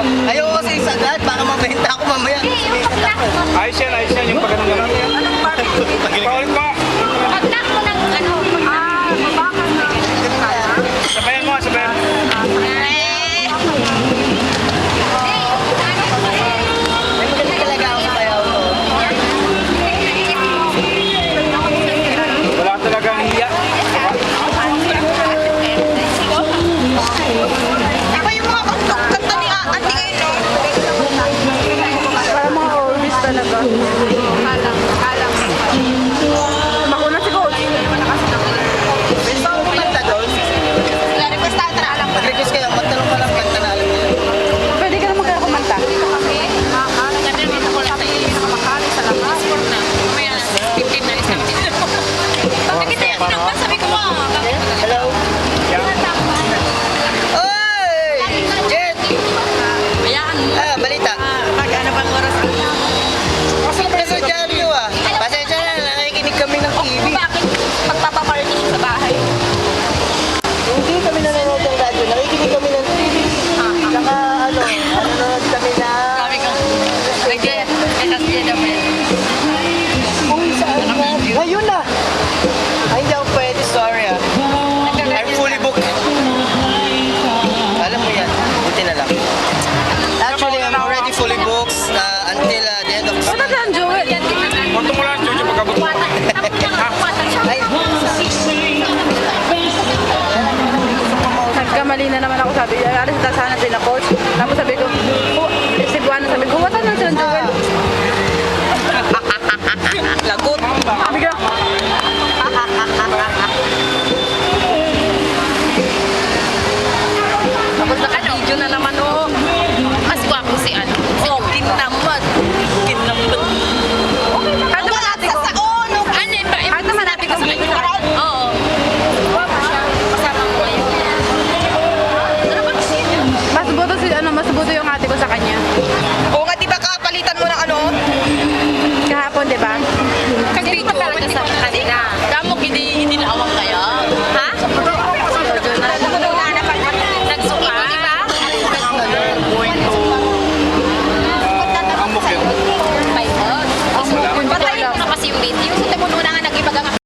Ayoko kasi sa lahat, baka mabenta ako mamaya. Ayos yan, ayos yan, yung pagkano gano'n. Anong bakit? Paulit mo. Pag-knock mo ng ano, ah, mabakan na. Sabayan mo, sabayan. Wala talagang hiya. Thank you. Nanonood kami na... Sabi ko, nag-jet, nag-jet naman. Uy, saan na? Ngayon na! Ay, hindi ako pwede, sorry ah. I'm fully booked. Alam mo yan, buti na lang. Actually, I'm already fully booked uh, until uh, the end of Ano na, Joel? Huwag mo lang, Jojo, pagkabot mo. Nagkamali na naman ako sabi, alis na sana din ako. Tapos sabi ko,